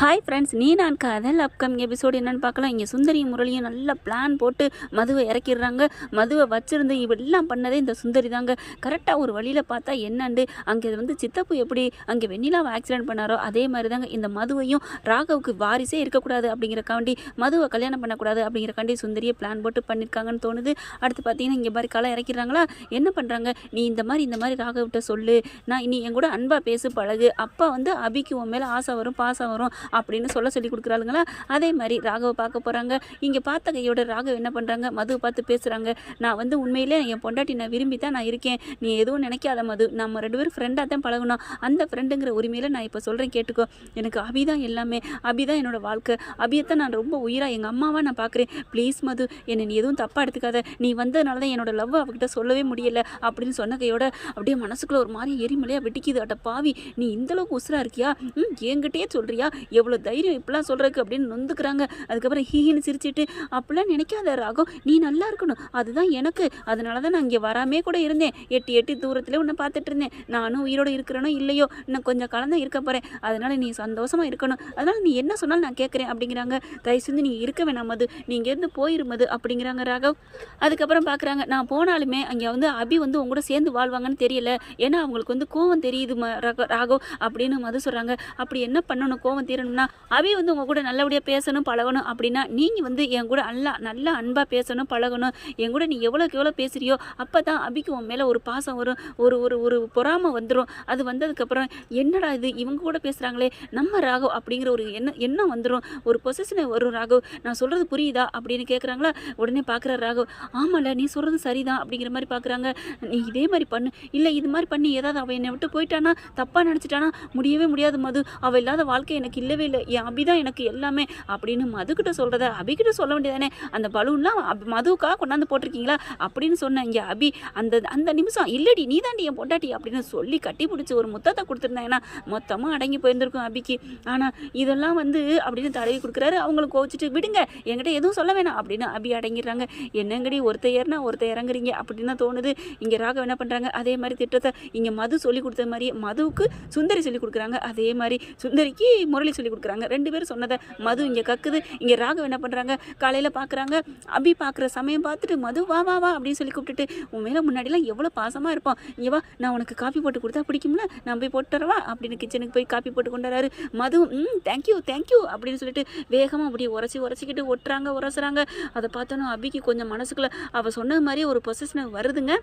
Hi friends நீ நான் காதல் அப்கமிங் எபிசோடு என்னன்னு பார்க்கலாம். இங்கே சுந்தரி முரளியும் நல்ல பிளான் போட்டு மதுவை இறக்கிடுறாங்க. மதுவை வச்சுருந்து இவெல்லாம் பண்ணதே இந்த சுந்தரி தாங்க. கரெக்டாக ஒரு வழியில் பார்த்தா என்னண்டு? அங்கே வந்து சித்தப்பு எப்படி அங்கே வெண்ணிலாவை ஆக்சிடென்ட் பண்ணாரோ அதே மாதிரி தாங்க இந்த மதுவையும் ராகவுக்கு வாரிசே இருக்கக்கூடாது அப்படிங்கிறக்காண்டி மதுவை கல்யாணம் பண்ணக்கூடாது அப்படிங்கிறக்காண்டி சுந்தரியை பிளான் போட்டு பண்ணியிருக்காங்கன்னு தோணுது. அடுத்து பார்த்தீங்கன்னா இங்கே மாதிரி களை இறக்கிறாங்களா என்ன பண்ணுறாங்க நீ இந்த மாதிரி இந்த மாதிரி ராகவிட்ட சொல்லு. நான் இனி என் கூட அன்பாக பேசு பழகு. அப்பா வந்து அபிக்கு உன் மேலே ஆசை வரும் பாசம் வரும். அப்படின்னு சொல்ல சொல்லி கொடுக்குறாளுங்களா? அதே மாதிரி ராகவை பார்க்க போகிறாங்க இங்கே பார்த்த கையோட ராகவ் என்ன பண்ணுறாங்க மதுவை பார்த்து பேசுகிறாங்க நான் வந்து உண்மையிலே என் பொண்டாட்டி நான் விரும்பி தான் நான் இருக்கேன். நீ எதுவும் நினைக்காத மது. நம்ம ரெண்டு பேரும் ஃப்ரெண்டாக தான் பழகணும் அந்த ஃப்ரெண்டுங்கிற உரிமையில் நான் இப்போ சொல்கிறேன் கேட்டுக்கோ. எனக்கு அபி தான் எல்லாமே. அபி தான் என்னோடய வாழ்க்கை. அபியத்தை நான் ரொம்ப உயிராக எங்கள் அம்மாவாக நான் பார்க்குறேன் ப்ளீஸ் மது என்னை நீ எதுவும் தப்பாக எடுத்துக்காத. நீ வந்ததுனால தான் என்னோட லவ் அவகிட்ட சொல்லவே முடியல. அப்படின்னு சொன்ன கையோட அப்படியே மனசுக்குள்ளே ஒரு மாதிரி எரிமலையாக வெட்டிக்குது அட்ட பாவி நீ இந்த அளவுக்கு இருக்கியா? ம் என்கிட்டயே சொல்கிறியா எவ்வளோ தைரியம் இப்படிலாம் சொல்கிறதுக்கு அப்படின்னு நொந்துக்கிறாங்க. அதுக்கப்புறம் ஹீஹின்னு சிரிச்சிட்டு அப்படிலாம் நினைக்காத ராகம் நீ நல்லா இருக்கணும். அதுதான் எனக்கு. அதனால தான் நான் இங்கே வராமே கூட இருந்தேன். எட்டி எட்டி தூரத்தில் உன்னை பார்த்துட்டு இருந்தேன். நானும் உயிரோடு இருக்கிறேனோ இல்லையோ இன்னும் கொஞ்சம் காலம் தான் இருக்க போகிறேன் அதனால் நீ சந்தோஷமாக இருக்கணும். அதனால் நீ என்ன சொன்னாலும் நான் கேட்குறேன் அப்படிங்கிறாங்க. தயவு செஞ்சு நீ இருக்க வேணாம் மது. நீங்கள் இருந்து போயிருமது அப்படிங்கிறாங்க ராகவ். அதுக்கப்புறம் பார்க்குறாங்க நான் போனாலுமே அங்கே வந்து அபி வந்து உங்க கூட சேர்ந்து வாழ்வாங்கன்னு தெரியல. ஏன்னா அவங்களுக்கு வந்து கோவம் தெரியுது ம ராகவ் அப்படின்னு மது சொல்கிறாங்க அப்படி என்ன பண்ணணும்? கோவம் பண்ணணும்னா அபி வந்து உங்கள் கூட நல்லபடியாக பேசணும் பழகணும் அப்படின்னா நீங்கள் வந்து என் கூட நல்லா நல்லா அன்பாக பேசணும் பழகணும். என் கூட நீ எவ்வளோக்கு எவ்வளோ பேசுகிறியோ அப்போ தான் அபிக்கு உன் மேலே ஒரு பாசம் வரும் ஒரு ஒரு ஒரு பொறாமை வந்துடும் அது வந்ததுக்கப்புறம் என்னடா இது இவங்க கூட பேசுகிறாங்களே நம்ம ராகவ் அப்படிங்கிற ஒரு எண்ணம் எண்ணம் வந்துடும் ஒரு பொசிஷனை வரும் ராகவ். நான் சொல்கிறது புரியுதா அப்படின்னு கேட்குறாங்களா உடனே பார்க்குற ராகவ் ஆமாம்ல நீ சொல்கிறது சரிதான் அப்படிங்கிற மாதிரி பார்க்குறாங்க நீ இதே மாதிரி பண்ணு. இல்லை இது மாதிரி பண்ணி ஏதாவது அவள் என்னை விட்டு போயிட்டானா? தப்பாக நினச்சிட்டானா? முடியவே முடியாது மது. அவள் இல்லாத வாழ்க்கை எனக்கு இல்லை இல்லை என் அபி தான் எனக்கு எல்லாமே அப்படின்னு மதுக்கிட்ட சொல்கிறத அபிக்கிட்ட சொல்ல வேண்டியதானே அந்த பலூன்லாம் மதுவுக்காக கொண்டாந்து போட்டிருக்கீங்களா? அப்படின்னு சொன்னேன். இங்கே அபி அந்த அந்த நிமிஷம் இல்லடி நீ தாண்டி என் பொண்டாட்டி அப்படின்னு சொல்லி கட்டி பிடிச்சி ஒரு முத்தத்தை கொடுத்துருந்தேன்னா மொத்தமாக அடங்கி போயிருந்திருக்கும் அபிக்கு. ஆனால் இதெல்லாம் வந்து அப்படின்னு தடவி கொடுக்குறாரு. அவங்களுக்கு கோவிச்சிட்டு விடுங்க என்கிட்ட எதுவும் சொல்ல வேணாம் அப்படின்னு அபி அடங்கிடுறாங்க. என்னங்கடி ஒருத்த ஏறினா ஒருத்த இறங்குறீங்க அப்படின்னு தான் தோணுது. இங்கே ராகவ் என்ன பண்ணுறாங்க அதே மாதிரி திட்டத்தை இங்கே மது சொல்லி கொடுத்த மாதிரி மதுவுக்கு சுந்தரி சொல்லி கொடுக்குறாங்க. அதே மாதிரி சுந்தரிக்கு முரளி சொல்லி கொடுக்குறாங்க. ரெண்டு பேரும் சொன்னதை மது இங்கே கக்குது. இங்கே ராகவ் என்ன பண்ணுறாங்க காலையில் பார்க்குறாங்க அபி பார்க்குற சமயம் பார்த்துட்டு மது வா வா வா அப்படின்னு சொல்லி கூப்பிட்டுட்டு உன் மேலே முன்னாடிலாம் எவ்வளோ பாசமாக இருப்பான் இங்கே வா நான் உனக்கு காஃபி போட்டு கொடுத்தா பிடிக்கும்ல? நான் போய் போட்டு தரவா? அப்படின்னு கிச்சனுக்கு போய் காஃபி போட்டு கொண்டு வராரு. மது ம் தேங்க்யூ தேங்க்யூ அப்படின்னு சொல்லிட்டு வேகமாக அப்படியே உரசி உரைச்சிக்கிட்டு ஒட்டுறாங்க உரசுறாங்க. அதை பார்த்தோன்னா அபிக்கு கொஞ்சம் மனசுக்குள்ளே அவள் சொன்ன மாதிரியே ஒரு பொசிஷன் வருதுங்க.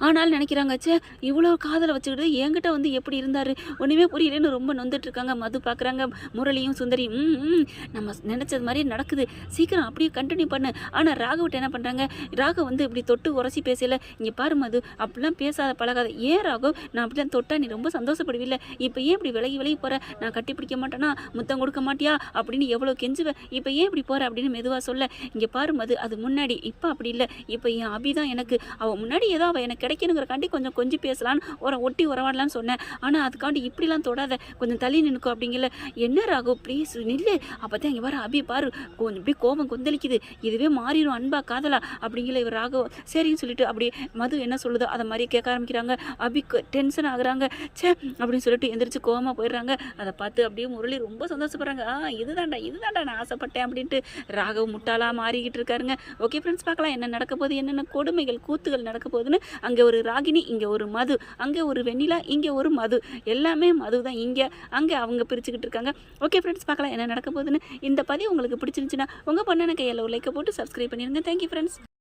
ஆனாலும் நினைக்கிறாங்க ச்சே இவ்வளோ காதலை வச்சுக்கிட்டு என்கிட்ட வந்து எப்படி இருந்தார்? ஒன்றுமே புரியலன்னு ரொம்ப நொந்துட்டு இருக்காங்க மது பார்க்குறாங்க முரளியும் சுந்தரியும். ம் ம், நம்ம நினச்சது மாதிரி நடக்குது. சீக்கிரம் அப்படியே கண்டினியூ பண்ணு. ஆனால் ராகவிட்ட என்ன பண்ணுறாங்க ராகவ் வந்து இப்படி தொட்டு உரசி பேசல. இங்கே பாரு மது அப்படிலாம் பேசாத பழகாத. ஏன் ராகவ்? நான் அப்படிலாம் தொட்டா நீ ரொம்ப சந்தோஷப்படுவில்ல. இப்போ ஏன் இப்படி விலகி விலகி போகிற நான் கட்டி பிடிக்க மாட்டேனா? முத்தம் கொடுக்க மாட்டியா? அப்படின்னு எவ்வளோ கெஞ்சுவேன் இப்போ ஏன் இப்படி போகிற அப்படின்னு மெதுவாக சொல்ல. இங்கே பாரு மது அது முன்னாடி. இப்போ அப்படி இல்லை. இப்போ என் அபி தான் எனக்கு. அவள் முன்னாடி ஏதோ அவள் எனக்கு கிடைக்கணுங்கிறக்காண்டி கொஞ்சம் கொஞ்சம் பேசலான்னு ஒரு ஒட்டி உறவாடலான்னு சொன்னேன். ஆனால் அதுக்காண்டி இப்படிலாம் தொடாத கொஞ்சம் தள்ளி நிற்கும் அப்படிங்கல. என்ன ராகு? ப்ளீஸ் நில்லு. அப்போ தான் இங்கே வர அபி பாரு. கொஞ்சம் இப்படி கோபம் கொந்தளிக்குது. இதுவே மாறிடும் அன்பா காதலா அப்படிங்கல இவர் ராகவ். சரின்னு சொல்லிட்டு அப்படி மது என்ன சொல்லுதோ அதை மாதிரி கேட்க ஆரம்பிக்கிறாங்க. அபி டென்ஷன் ஆகுறாங்க. ச்சே! அப்படின்னு சொல்லிட்டு எந்திரிச்சு கோபமாக போயிடுறாங்க. அதை பார்த்து அப்படியே முரளி ரொம்ப சந்தோஷப்படுறாங்க. ஆ இதுதான்டா இதுதான்டா நான் ஆசைப்பட்டேன் அப்படின்ட்டு ராகவ் முட்டாளாக மாறிக்கிட்டு இருக்காருங்க. ஓகே ஃப்ரெண்ட்ஸ் பார்க்கலாம் என்ன நடக்க போகுது? என்னென்ன கொடுமைகள் கூத்துகள் நடக்க போகுதுன்னு அங்கே ஒரு ராகினி இங்கே ஒரு மது அங்கே ஒரு வெண்ணிலா இங்கே ஒரு மது. எல்லாமே மது தான் இங்கே. அங்கே அவங்க பிரிச்சுக்கிட்டு இருக்காங்க. ஓகே ஃப்ரெண்ட்ஸ் பார்க்கலாம் என்ன நடக்க போகுதுன்னு. இந்த பதிவு உங்களுக்கு பிடிச்சிருந்துச்சுன்னா உங்கள் பொண்ணு கையில் லைக்கை போட்டு சப்ஸ்கிரைப் பண்ணிடுங்க. Thank you friends